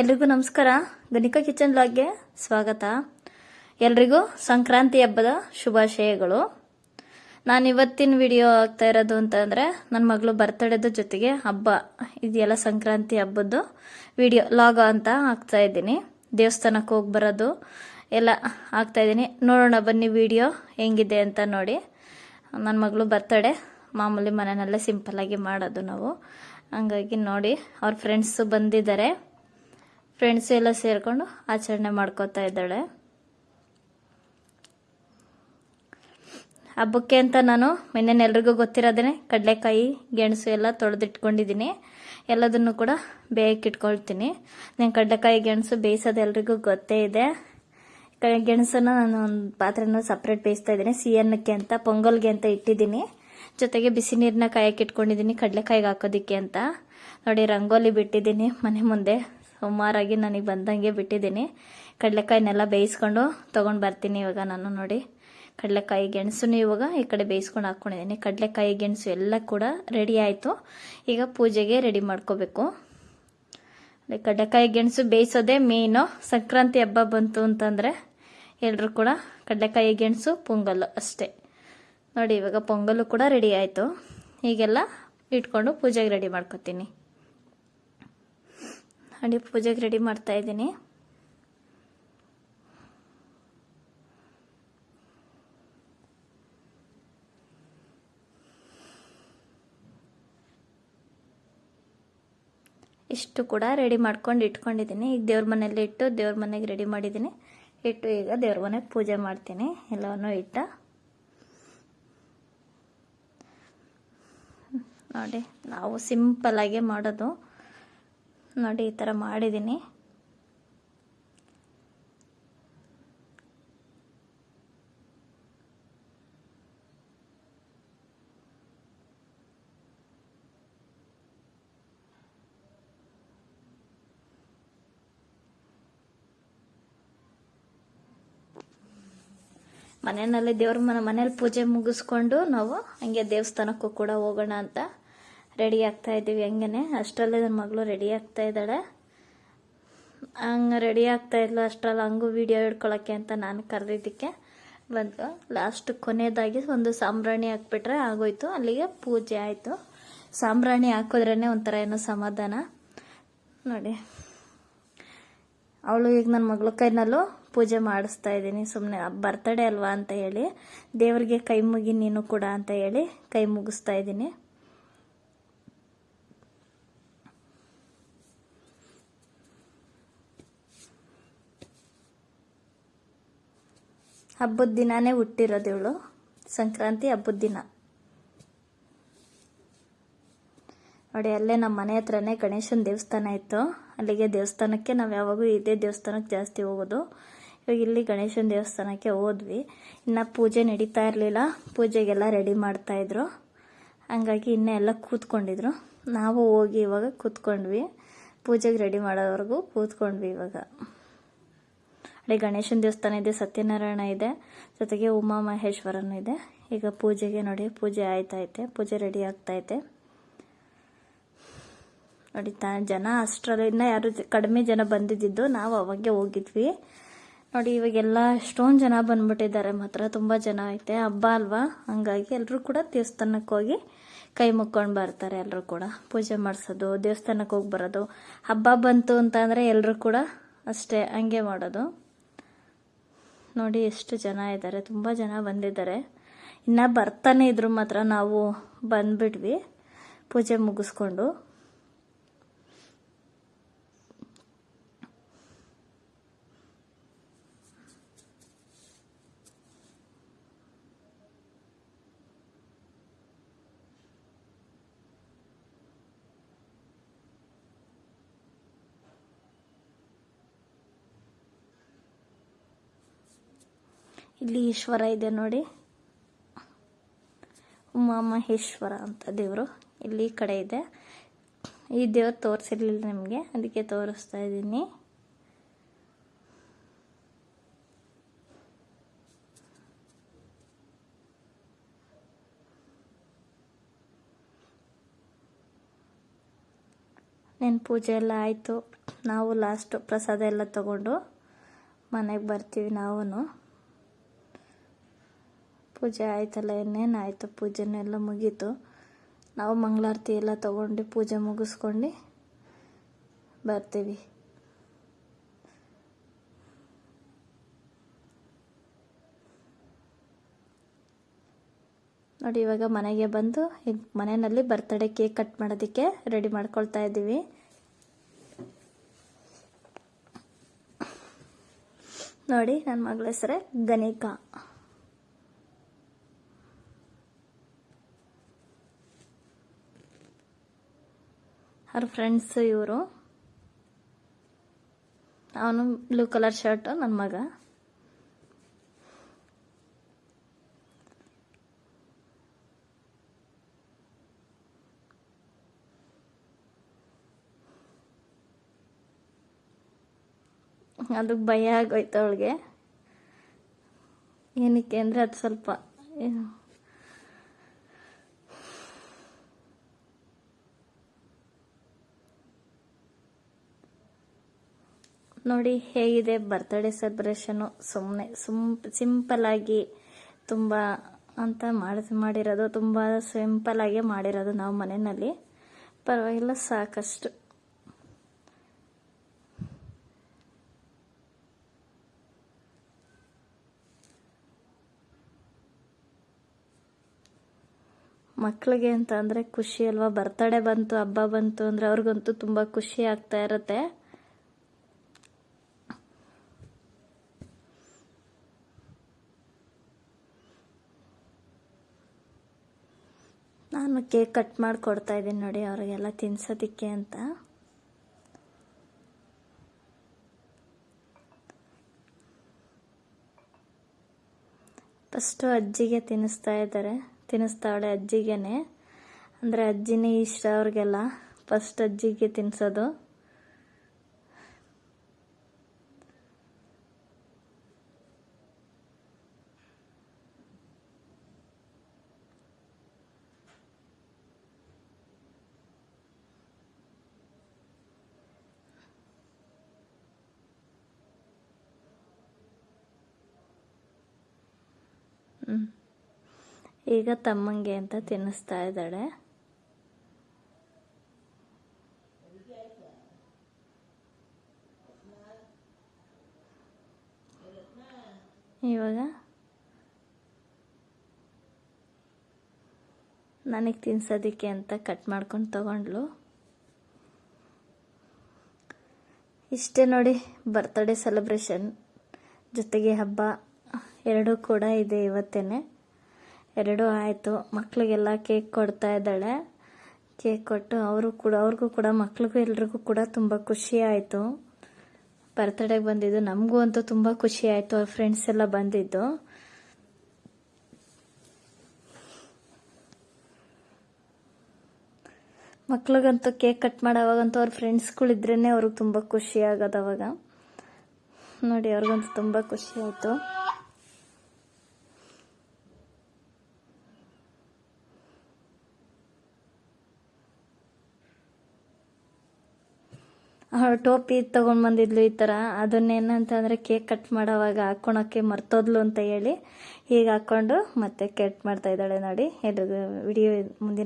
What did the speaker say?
ಎಲ್ರಿಗೂ ನಮಸ್ಕಾರ. ಗಣಿಕಾ ಕಿಚನ್ ಲಾಗ್ಗೆ ಸ್ವಾಗತ. ಎಲ್ರಿಗೂ ಸಂಕ್ರಾಂತಿ ಹಬ್ಬದ ಶುಭಾಶಯಗಳು. ನಾನು ಇವತ್ತಿನ ವಿಡಿಯೋ ಆಗ್ತಾ ಇರೋದು ಅಂತಂದರೆ ನನ್ನ ಮಗಳು ಬರ್ತಡೇದ ಜೊತೆಗೆ ಹಬ್ಬ, ಇದೆಯಲ್ಲ ಸಂಕ್ರಾಂತಿ ಹಬ್ಬದ್ದು ವಿಡಿಯೋ ಲಾಗ ಅಂತ ಆಗ್ತಾ ಇದ್ದೀನಿ. ದೇವಸ್ಥಾನಕ್ಕೆ ಹೋಗಿ ಬರೋದು ಎಲ್ಲ ಆಗ್ತಾ ಇದ್ದೀನಿ. ನೋಡೋಣ ಬನ್ನಿ ವಿಡಿಯೋ ಹೆಂಗಿದೆ ಅಂತ ನೋಡಿ. ನನ್ನ ಮಗಳು ಬರ್ತಡೇ, ಮಾಮೂಲಿ ಮನೆಯಲ್ಲೇ ಸಿಂಪಲ್ಲಾಗಿ ಮಾಡೋದು ನಾವು. ಹಂಗಾಗಿ ನೋಡಿ, ಅವ್ರ ಫ್ರೆಂಡ್ಸು ಬಂದಿದ್ದಾರೆ. ಫ್ರೆಂಡ್ಸ್ ಎಲ್ಲ ಸೇರಿಕೊಂಡು ಆಚರಣೆ ಮಾಡ್ಕೋತಾ ಇದ್ದಾಳೆ. ಹಬ್ಬಕ್ಕೆ ಅಂತ ನಾನು ಇನ್ನೇನು ಎಲ್ರಿಗೂ ಗೊತ್ತಿರೋದೇ ಕಡಲೆಕಾಯಿ, ಗೆಣಸು ಎಲ್ಲ ತೊಳೆದಿಟ್ಕೊಂಡಿದ್ದೀನಿ. ಎಲ್ಲದನ್ನು ಕೂಡ ಬೇಯಕ್ಕೆ ಇಟ್ಕೊಳ್ತೀನಿ. ನಾನು ಕಡಲೆಕಾಯಿ, ಗೆಣಸು ಬೇಯಿಸೋದು ಎಲ್ರಿಗೂ ಗೊತ್ತೇ ಇದೆ. ಗೆಣಸನ್ನ ನಾನು ಒಂದು ಪಾತ್ರೆನ ಸಪ್ರೇಟ್ ಬೇಯಿಸ್ತಾ ಇದ್ದೀನಿ, ಸಿಹಿಯನ್ನಕ್ಕೆ ಅಂತ, ಪೊಂಗಲ್ಗೆ ಅಂತ ಇಟ್ಟಿದ್ದೀನಿ. ಜೊತೆಗೆ ಬಿಸಿ ನೀರನ್ನ ಕಾಯಕ್ಕೆ ಇಟ್ಕೊಂಡಿದ್ದೀನಿ, ಕಡಲೆಕಾಯಿಗೆ ಹಾಕೋದಿಕ್ಕೆ ಅಂತ. ನೋಡಿ, ರಂಗೋಲಿ ಬಿಟ್ಟಿದ್ದೀನಿ ಮನೆ ಮುಂದೆ. ಸುಮಾರಾಗಿ ನನಗೆ ಬಂದಂಗೆ ಬಿಟ್ಟಿದ್ದೀನಿ. ಕಡಲೆಕಾಯಿನೆಲ್ಲ ಬೇಯಿಸ್ಕೊಂಡು ತೊಗೊಂಡು ಬರ್ತೀನಿ ಇವಾಗ ನಾನು ನೋಡಿ. ಕಡಲೆಕಾಯಿ ಗೆಣಸು ಇವಾಗ ಈ ಕಡೆ ಬೇಯಿಸ್ಕೊಂಡು ಹಾಕ್ಕೊಂಡಿದ್ದೀನಿ ಕಡಲೆಕಾಯಿ ಗೆಣಸು ಎಲ್ಲ ಕೂಡ ರೆಡಿ ಆಯಿತು. ಈಗ ಪೂಜೆಗೆ ರೆಡಿ ಮಾಡ್ಕೋಬೇಕು. ಕಡಲೆಕಾಯಿ ಗೆಣಸು ಬೇಯಿಸೋದೇ ಮೇಯ್ನು. ಸಂಕ್ರಾಂತಿ ಹಬ್ಬ ಬಂತು ಅಂತಂದರೆ ಎಲ್ಲರೂ ಕೂಡ ಕಡಲೆಕಾಯಿ ಗೆಣಸು, ಪೊಂಗಲ್ಲು ಅಷ್ಟೇ. ನೋಡಿ ಇವಾಗ ಪೊಂಗಲ್ಲು ಕೂಡ ರೆಡಿ ಆಯಿತು. ಹೀಗೆಲ್ಲ ಇಟ್ಕೊಂಡು ಪೂಜೆಗೆ ರೆಡಿ ಮಾಡ್ಕೊತೀನಿ. ನೋಡಿ ಪೂಜೆಗೆ ರೆಡಿ ಮಾಡ್ತಾ ಇದ್ದೀನಿ. ಇಷ್ಟು ಕೂಡ ರೆಡಿ ಮಾಡ್ಕೊಂಡು ಇಟ್ಕೊಂಡಿದ್ದೀನಿ. ಈಗ ದೇವ್ರ ಮನೆಯಲ್ಲಿ ಇಟ್ಟು ದೇವ್ರ ಮನೆಗೆ ರೆಡಿ ಮಾಡಿದ್ದೀನಿ. ಇಟ್ಟು ಈಗ ದೇವ್ರ ಮನೆಗೆ ಪೂಜೆ ಮಾಡ್ತೀನಿ. ಎಲ್ಲವನ್ನೂ ಇಟ್ಟ. ನೋಡಿ, ನಾವು ಸಿಂಪಲ್ಲಾಗೆ ಮಾಡೋದು. ನೋಡಿ ಈ ಥರ ಮಾಡಿದ್ದೀನಿ. ಮನೆಯಲ್ಲಿ ದೇವ್ರ ಮನೆ ಮನೇಲಿ ಪೂಜೆ ಮುಗಿಸ್ಕೊಂಡು ನಾವು ಹಂಗೆ ದೇವಸ್ಥಾನಕ್ಕೂ ಕೂಡ ಹೋಗೋಣ ಅಂತ ರೆಡಿ ಆಗ್ತಾ ಇದ್ದೀವಿ ಹಂಗೇನೆ. ಅಷ್ಟರಲ್ಲೇ ನನ್ನ ಮಗಳು ರೆಡಿ ಆಗ್ತಾ ಇದ್ದಾಳೆ. ಹಂಗೆ ರೆಡಿ ಆಗ್ತಾ ಇಲ್ಲ ಅಷ್ಟರಲ್ಲಿ ಹಂಗೂ ವಿಡಿಯೋ ಹಿಡ್ಕೊಳಕ್ಕೆ ಅಂತ ನಾನು ಕರೆದಿದ್ದಕ್ಕೆ. ಬಂತು ಲಾಸ್ಟ್ ಕೊನೆಯದಾಗಿ ಒಂದು ಸಾಂಬ್ರಾಣಿ ಹಾಕ್ಬಿಟ್ರೆ ಆಗೋಯ್ತು. ಅಲ್ಲಿಗೆ ಪೂಜೆ ಆಯಿತು. ಸಾಂಬ್ರಾಣಿ ಹಾಕಿದ್ರೇ ಒಂಥರ ಏನೋ ಸಮಾಧಾನ. ನೋಡಿ. ಅವಳು ಈಗ ನನ್ನ ಮಗಳ ಕೈನಲ್ಲೂ ಪೂಜೆ ಮಾಡಿಸ್ತಾ ಇದ್ದೀನಿ. ಸುಮ್ಮನೆ ಬರ್ತಡೇ ಅಲ್ವಾ ಅಂತ ಹೇಳಿ. ದೇವರಿಗೆ ಕೈ ಮುಗಿ ನೀನು ಕೂಡ ಅಂತ ಹೇಳಿ ಕೈ ಮುಗಿಸ್ತಾ ಇದ್ದೀನಿ. ಹಬ್ಬದ ದಿನಾನೇ ಹುಟ್ಟಿರೋದು ಇವಳು ಸಂಕ್ರಾಂತಿ ಹಬ್ಬದ ದಿನ. ನೋಡಿ, ಅಲ್ಲೇ ನಮ್ಮ ಮನೆ ಹತ್ರನೇ ಗಣೇಶನ ದೇವಸ್ಥಾನ ಇತ್ತು. ಅಲ್ಲಿಗೆ ದೇವಸ್ಥಾನಕ್ಕೆ ನಾವು ಯಾವಾಗೂ ಇದೇ ದೇವಸ್ಥಾನಕ್ಕೆ ಜಾಸ್ತಿ ಹೋಗೋದು. ಇವಾಗ ಇಲ್ಲಿ ಗಣೇಶನ ದೇವಸ್ಥಾನಕ್ಕೆ ಹೋದ್ವಿ. ಇನ್ನು ಪೂಜೆ ನಡೀತಾ ಇರಲಿಲ್ಲ. ಪೂಜೆಗೆಲ್ಲ ರೆಡಿ ಮಾಡ್ತಾಯಿದ್ರು ಹಂಗಾಗಿ ಇನ್ನೂ ಎಲ್ಲ ಕೂತ್ಕೊಂಡಿದ್ರು. ನಾವು ಹೋಗಿ ಇವಾಗ ಕೂತ್ಕೊಂಡ್ವಿ. ಪೂಜೆಗೆ ರೆಡಿ ಮಾಡೋವರೆಗೂ ಕೂತ್ಕೊಂಡ್ವಿ ಇವಾಗ. ಅಲ್ಲಿ ಗಣೇಶನ ದೇವಸ್ಥಾನ ಇದೆ, ಸತ್ಯನಾರಾಯಣ ಇದೆ, ಜೊತೆಗೆ ಉಮಾ ಮಹೇಶ್ವರನೂ ಇದೆ. ಈಗ ಪೂಜೆಗೆ ನೋಡಿ, ಪೂಜೆ ಆಯ್ತೈತೆ ಪೂಜೆ ರೆಡಿ ಆಗ್ತೈತೆ ನೋಡಿ, ತಾ, ಜನ ಅಷ್ಟರಲ್ಲಿಂದ ಯಾರು ಕಡಿಮೆ ಜನ ಬಂದಿದ್ದು, ನಾವು ಅವಾಗೆ ಹೋಗಿದ್ವಿ. ನೋಡಿ, ಇವಾಗೆಲ್ಲ ಎಷ್ಟೊಂದು ಜನ ಬಂದ್ಬಿಟ್ಟಿದ್ದಾರೆ, ಮಾತ್ರ ತುಂಬ ಜನ ಐತೆ. ಹಬ್ಬ ಅಲ್ವಾ? ಹಂಗಾಗಿ ಎಲ್ಲರೂ ಕೂಡ ದೇವಸ್ಥಾನಕ್ಕೆ ಹೋಗಿ ಕೈ ಮುಕ್ಕೊಂಡು ಬರ್ತಾರೆ ಎಲ್ಲರೂ ಕೂಡ. ಪೂಜೆ ಮಾಡಿಸೋದು, ದೇವಸ್ಥಾನಕ್ಕೆ ಹೋಗಿ ಬರೋದು. ಹಬ್ಬ ಬಂತು ಅಂತಂದರೆ ಎಲ್ಲರೂ ಕೂಡ ಅಷ್ಟೇ, ಹಂಗೆ ಮಾಡೋದು. ನೋಡಿ ಎಷ್ಟು ಜನ ಇದ್ದಾರೆ. ತುಂಬ ಜನ ಬಂದಿದ್ದಾರೆ. ಇನ್ನು ಬರ್ತಾನೆ ಇದ್ರು ಮಾತ್ರ ನಾವು ಬಂದ್ಬಿಟ್ವಿ. ಪೂಜೆ ಮುಗಿಸ್ಕೊಂಡು. ಇಲ್ಲಿ ಈಶ್ವರ ಇದೆ ನೋಡಿ. ಉಮಾ ಮಹೇಶ್ವರ ಅಂತ ದೇವರು ಇಲ್ಲಿ ಕಡೆ ಇದೆ. ಈ ದೇವ್ರು ತೋರಿಸಿರ್ಲಿಲ್ಲ ನಿಮಗೆ, ಅದಕ್ಕೆ ತೋರಿಸ್ತಾ ಇದ್ದೀನಿ. ನಿನ್ನ ಪೂಜೆ ಎಲ್ಲ ಆಯಿತು. ನಾವು ಲಾಸ್ಟು ಪ್ರಸಾದ ಎಲ್ಲ ತಗೊಂಡು ಮನೆಗೆ ಬರ್ತೀವಿ ನಾವು ಪೂಜೆ ಆಯ್ತಲ್ಲ, ಇನ್ನೇನು ಆಯಿತು? ಪೂಜೆನೆಲ್ಲ ಮುಗೀತು. ನಾವು ಮಂಗಳಾರತಿ ಎಲ್ಲ ತಗೊಂಡು ಪೂಜೆ ಮುಗಿಸ್ಕೊಂಡು ಬರ್ತೀವಿ. ನೋಡಿ, ಇವಾಗ ಮನೆಗೆ ಬಂದು, ಈಗ ಮನೆಯಲ್ಲಿ ಬರ್ತಡೇ ಕೇಕ್ ಕಟ್ ಮಾಡೋದಕ್ಕೆ ರೆಡಿ ಮಾಡ್ಕೊಳ್ತಾ ಇದ್ದೀವಿ. ನೋಡಿ, ನನ್ನ ಮಗಳ ಹೆಸರೇ ಗಣಿಕಾ. ಅವ್ರ ಫ್ರೆಂಡ್ಸ್ ಇವರು. ಅವನು ಬ್ಲೂ ಕಲರ್ ಶರ್ಟು ನನ್ನ ಮಗ. ಅದಕ್ಕೆ ಭಯ ಆಗೋಯ್ತು ಅವಳಿಗೆ. ಏನಕ್ಕೆ ಅಂದರೆ ಅದು ಸ್ವಲ್ಪ ನೋಡಿ ಹೇಗಿದೆ ಬರ್ತ್ಡೇ ಸೆಲೆಬ್ರೇಷನು ಸುಮ್ಮನೆ ಸುಮ್ ಸಿಂಪಲ್ಲಾಗಿ ತುಂಬ ಅಂತ ಮಾಡಿ ಮಾಡಿರೋದು, ತುಂಬ ಸಿಂಪಲ್ಲಾಗೆ ಮಾಡಿರೋದು ನಾವು ಮನೆಯಲ್ಲಿ. ಪರವಾಗಿಲ್ಲ, ಸಾಕಷ್ಟು. ಮಕ್ಕಳಿಗೆ ಅಂತ ಅಂದರೆ ಖುಷಿ ಅಲ್ವಾ? ಬರ್ತಡೇ ಬಂತು, ಹಬ್ಬ ಬಂತು ಅಂದರೆ ಅವ್ರಿಗಂತೂ ತುಂಬ ಖುಷಿ ಆಗ್ತಾ ಇರುತ್ತೆ. ಕೇಕ್ ಕಟ್ ಮಾಡಿ ಕೊಡ್ತಾ ಇದ್ದೀನಿ ನೋಡಿ ಅವರಿಗೆಲ್ಲ ತಿನ್ಸೋದಕ್ಕೆ ಅಂತ. ಫಸ್ಟು ಅಜ್ಜಿಗೆ ತಿನ್ನಿಸ್ತಾ ಇದ್ದಾರೆ. ತಿನ್ನಿಸ್ತಾವಳೆ ಅಜ್ಜಿಗೆನೆ. ಅಂದರೆ ಅಜ್ಜಿನೇ ಇಷ್ಟ ಅವ್ರಿಗೆಲ್ಲ. ಫಸ್ಟ್ ಅಜ್ಜಿಗೆ ತಿನ್ನಿಸೋದು ಈಗ ತಮ್ಮಂಗೆ ಅಂತ ತಿನ್ನಿಸ್ತಾ ಇದ್ದಾಳೆ. ಇವಾಗ? ನನಗೆ ತಿನ್ಸೋದಕ್ಕೆ ಅಂತ ಕಟ್ ಮಾಡ್ಕೊಂಡು ತಗೊಂಡ್ಲು ಇಷ್ಟೇ ನೋಡಿ ಬರ್ತ್ಡೇ ಸೆಲೆಬ್ರೇಷನ್ ಜೊತೆಗೆ ಹಬ್ಬ. ಎರಡೂ ಕೂಡ ಇದೆ ಇವತ್ತೇನೆ. ಎರಡೂ ಆಯಿತು. ಮಕ್ಕಳಿಗೆಲ್ಲ ಕೇಕ್ ಕೊಡ್ತಾ ಇದ್ದಾಳೆ. ಕೇಕ್ ಕೊಟ್ಟು ಅವರು ಕೂಡ, ಅವ್ರಿಗೂ ಕೂಡ, ಮಕ್ಳಿಗೂ ಎಲ್ರಿಗೂ ಕೂಡ ತುಂಬ ಖುಷಿ ಆಯಿತು. ಬರ್ತಡೇಗೆ ಬಂದಿದ್ದು ನಮಗೂ ಅಂತೂ ತುಂಬ ಖುಷಿ ಆಯಿತು. ಅವ್ರ ಫ್ರೆಂಡ್ಸ್ ಎಲ್ಲ ಬಂದಿದ್ದು. ಮಕ್ಳಿಗಂತೂ ಕೇಕ್ ಕಟ್ ಮಾಡೋವಾಗಂತೂ ಅವ್ರ ಫ್ರೆಂಡ್ಸ್ಗಳಿದ್ರೇ ಅವ್ರಿಗೆ ತುಂಬ ಖುಷಿ ಆಗೋದು ನೋಡಿ, ಅವ್ರಿಗಂತೂ ತುಂಬ ಖುಷಿ ಆಯಿತು. ಟೋಪಿ ತೊಗೊಂಡು ಬಂದಿದ್ಲು ಈ ಥರ ಅದನ್ನೇನಂತಂದರೆ ಕೇಕ್ ಕಟ್ ಮಾಡೋವಾಗ ಹಾಕ್ಕೊಳಕ್ಕೆ ಮರ್ತೋದ್ಲು ಅಂತ ಹೇಳಿ ಹೀಗೆ ಹಾಕ್ಕೊಂಡು ಮತ್ತೆ ಕಟ್ ಮಾಡ್ತಾ ಇದ್ದಾಳೆ ನೋಡಿ. ಎಲ್ರಿಗೂ ವಿಡಿಯೋ ಮುಂದಿನ